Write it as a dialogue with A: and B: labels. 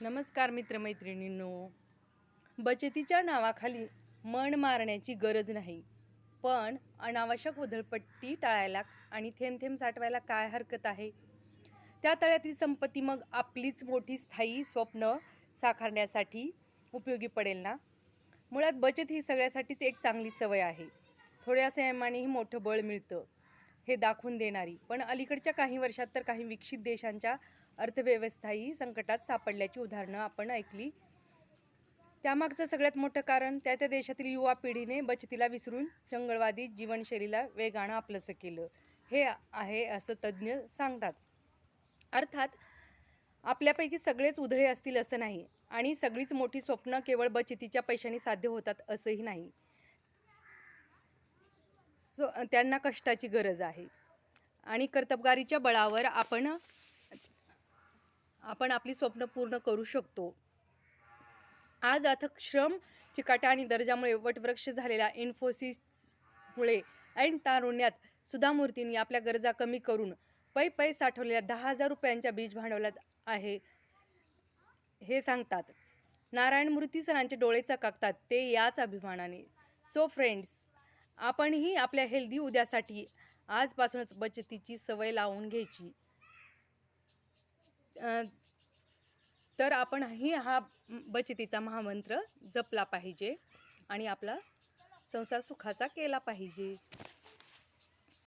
A: नमस्कार मित्रमैत्रिणींनो. बचतीच्या नावाखाली मन मारण्याची गरज नाही. पण अनावश्यक उधळपट्टी टाळायला आणि थेंब थेंब साठवायला काय हरकत आहे? त्या तळ्यातील संपत्ती मग आपलीच मोठी स्थायी स्वप्न साकारण्यासाठी उपयोगी पडेल ना? मुळात बचत ही सगळ्यासाठीच एक चांगली सवय आहे. थोड्या संयमानेही मोठं बळ मिळतं हे दाखवून देणारी. पण अलीकडच्या काही वर्षात तर काही विकसित देशांच्या अर्थव्यवस्थाही संकटात सापडल्याची उदाहरणं आपण ऐकली. त्यामागचं सगळ्यात मोठं कारण त्या त्या देशातील युवा पिढीने बचतीला विसरून जंगलवादी जीवनशैलीला वेगानं आपलंसं केलं. हे आहे असं तज्ज्ञ सांगतात. अर्थात आपल्यापैकी सगळेच उधळे असतील असं नाही आणि सगळीच मोठी स्वप्न केवळ बचतीच्या पैशांनी साध्य होतात असंही नाही. सो त्यांना कष्टाची गरज आहे. आणि कर्तबगारीच्या बळावर आपण आपण आपली स्वप्न पूर्ण करू शकतो. आज अथक श्रम चिकाटा आणि दर्जामुळे वटवृक्ष झालेल्या इन्फोसिसमुळे ऐन तारुण्यात सुधा मूर्तींनी आपल्या गरजा कमी करून पै पै साठवलेल्या दहा हजार रुपयांच्या बीज भांडवलात आहे. हे सांगतात. नारायण मूर्ती सरांचे डोळे चकाकतात ते याच अभिमानाने. सो फ्रेंड्स आपणही आपल्या हेल्दी उद्यासाठी आजपासूनच बचतीची सवय लावून घ्यायची. तर आपणही हा बचतीचा महामंत्र जपला पाहिजे आणि आपला संसार सुखाचा केला पाहिजे.